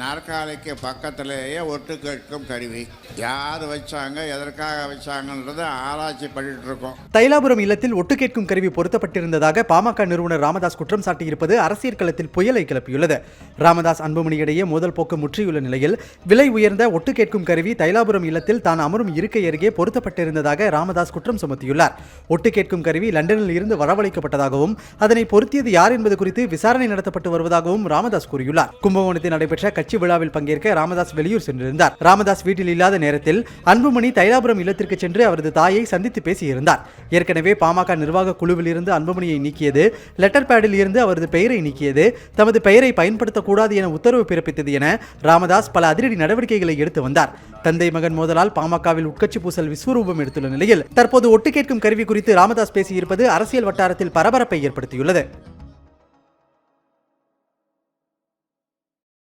நாற்காலிக்கு பக்கத்திலேயே ஒட்டு கேட்கும் கருவி. யார் வச்சாங்க எதற்காக வச்சாங்கன்றதை ஆராய்ச்சி பண்ணிட்டு இருக்கோம். தைலாபுரம் இல்லத்தில் ஒட்டு கேட்கும் கருவி பொருத்தப்பட்டிருந்ததாக பாமக நிறுவனர் ராமதாஸ் குற்றம் சாட்டியிருப்பது அரசியல் களத்தில் புயலை கிளப்பியுள்ளது. ராமதாஸ் அன்புமணி இடையே மோதல் போக்கு முற்றியுள்ள நிலையில் விலை உயர்ந்த ஒட்டு கேட்கும் கருவி தைலாபுரம் இல்லத்தில் தான் அமரும் இருக்கை அருகே பொருத்தப்பட்டிருந்ததாக ராமதாஸ் குற்றம் சுமத்தியுள்ளார். ஒட்டு கேட்கும் கருவி லண்டனில் இருந்து வரவழைக்கப்பட்டதாகவும் அதனை பொருத்தியது யார் என்பது குறித்து விசாரணை நடத்தப்பட்டு வருவதாகவும் ராமதாஸ் கூறியுள்ளார். கும்பகோணத்தில் நடைபெற்ற கட்சி விழாவில் பங்கேற்க ராமதாஸ் வெளியூர் சென்றிருந்தார். ராமதாஸ் வீட்டில் இல்லாத நேரத்தில் அன்புமணி தைலாபுரம் இல்லத்திற்கு சென்று அவரது தாயை சந்தித்து பேசியிருந்தார். ஏற்கனவே பாமக நிர்வாக குழுவில் இருந்து அன்புமணியை நீக்கியது லெட்டர் பேடில் இருந்து அவரது பெயரை நீக்கியது தமது பெயரை பயன்படுத்தக்கூடாது என உத்தரவு பிறப்பித்தது என ராமதாஸ் பல அதிரடி நடவடிக்கைகளை எடுத்து வந்தார். தந்தை மகன் மோதலால் பாமகவில் உட்கட்சி பூசல் விஸ்வரூபம் எடுத்துள்ள நிலையில் தற்போது ஒட்டு கேட்கும் கருவி குறித்து ராமதாஸ் பேசியிருப்பது அரசியல் வட்டாரத்தில் பரபரப்பை ஏற்படுத்தியுள்ளது.